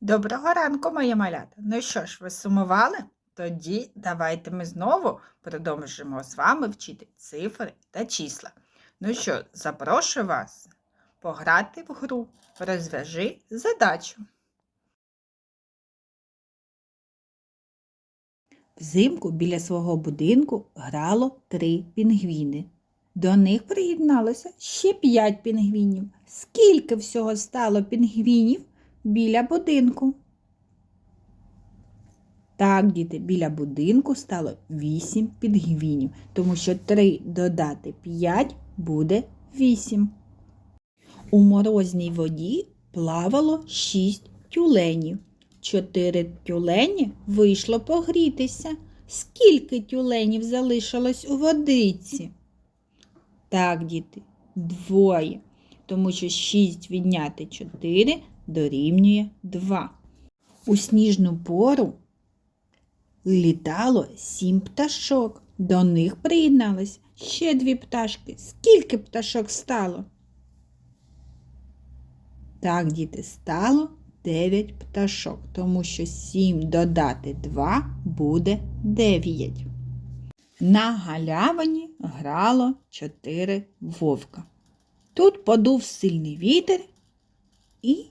Доброго ранку, моє малята. Ну що ж, ви сумували? Тоді давайте ми знову продовжимо з вами вчити цифри та числа. Ну що, запрошую вас пограти в гру. Розв'яжи задачу. Взимку біля свого будинку грало три пінгвіни. До них приєдналося ще п'ять пінгвінів. Скільки всього стало пінгвінів біля будинку? Так, діти, біля будинку стало вісім пінгвінів, тому що три додати п'ять буде вісім. У морозній воді плавало шість тюленів. Чотири тюлені вийшло погрітися. Скільки тюленів залишилось у водиці? Так, діти, двоє, тому що шість відняти чотири дорівнює два. У сніжну пору літало сім пташок. До них приєдналось ще дві пташки. Скільки пташок стало? Так, діти, стало 9 пташок, тому що 7 додати 2 буде 9. На галявині грало 4 вовка. Тут подув сильний вітер і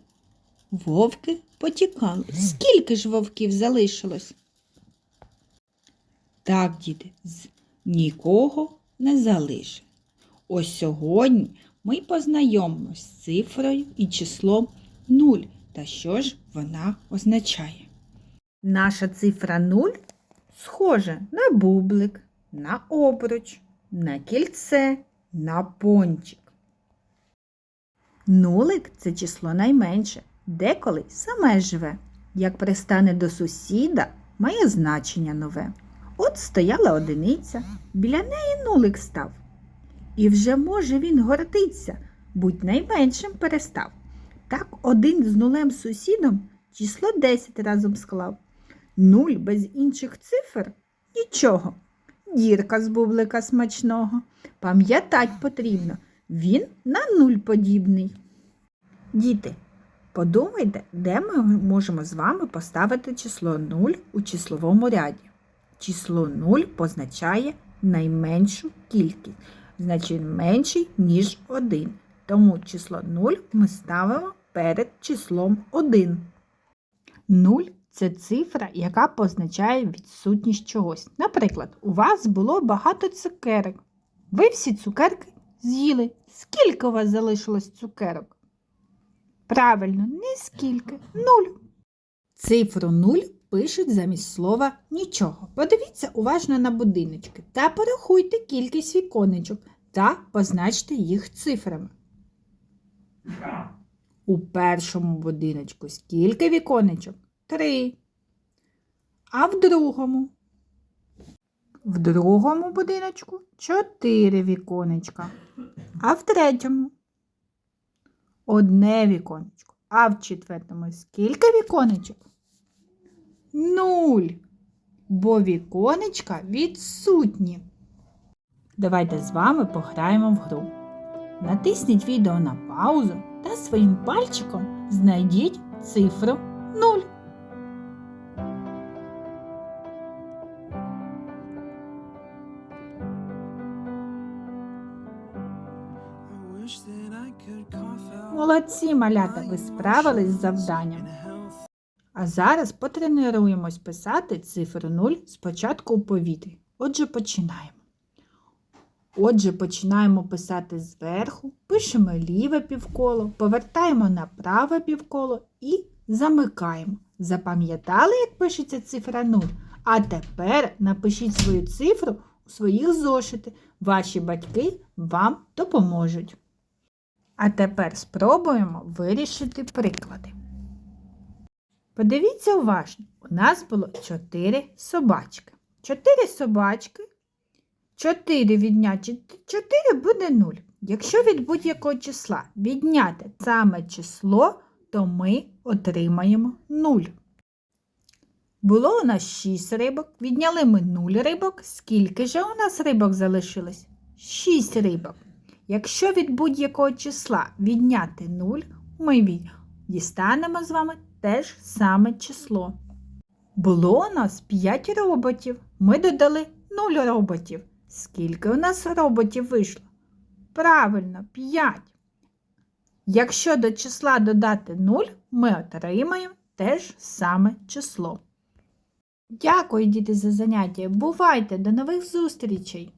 вовки потікали. Скільки ж вовків залишилось? Так, діти, нікого не залишив. Ось сьогодні ми познайомимося з цифрою і числом 0 та що ж вона означає. Наша цифра 0 схожа на бублик, на обруч, на кільце, на пончик. Нулик це число найменше, деколи саме живе. Як пристане до сусіда, має значення нове. От стояла одиниця, біля неї нулик став. І вже може він гордиться, будь найменшим перестав. Так один з нулем сусідом число 10 разом склав. Нуль без інших цифр нічого. Дірка з бублика смачного. Пам'ятать потрібно, він на нуль подібний. Діти, подумайте, де ми можемо з вами поставити число 0 у числовому ряді. Число 0 позначає найменшу кількість, значить менший, ніж 1. Тому число 0 ми ставимо перед числом 1. 0 це цифра, яка позначає відсутність чогось. Наприклад, у вас було багато цукерок. Ви всі цукерки з'їли. Скільки у вас залишилось цукерок? Правильно, не скільки. Нуль. Цифру 0 пишуть замість слова нічого. Подивіться уважно на будиночки та порахуйте кількість віконечок та позначте їх цифрами. У першому будиночку скільки віконечок? Три. А в другому? В другому будиночку чотири віконечка. А в третьому? Одне віконечко. А в четвертому скільки віконечок? Нуль. Бо віконечка відсутні. Давайте з вами пограємо в гру. Натисніть відео на паузу та своїм пальчиком знайдіть цифру 0. I wish that Молодці, малята, ви справились з завданням. А зараз потренуємось писати цифру 0 спочатку у повітрі. Отже, починаємо. Отже, починаємо писати зверху, пишемо ліве півколо, повертаємо на праве півколо і замикаємо. Запам'ятали, як пишеться цифра 0? А тепер напишіть свою цифру у своїх зошити. Ваші батьки вам допоможуть. А тепер спробуємо вирішити приклади. Подивіться уважно, у нас було 4 собачки. 4 собачки, 4 відняти 4 буде 0. Якщо від будь-якого числа відняти саме число, то ми отримаємо 0. Було у нас 6 рибок, відняли ми 0 рибок. Скільки же у нас рибок залишилось? 6 рибок. Якщо від будь-якого числа відняти 0, ми дістанемо з вами теж саме число. Було у нас 5 роботів. Ми додали 0 роботів. Скільки у нас роботів вийшло? Правильно, 5. Якщо до числа додати 0, ми отримаємо теж саме число. Дякую, діти, за заняття. Бувайте, до нових зустрічей!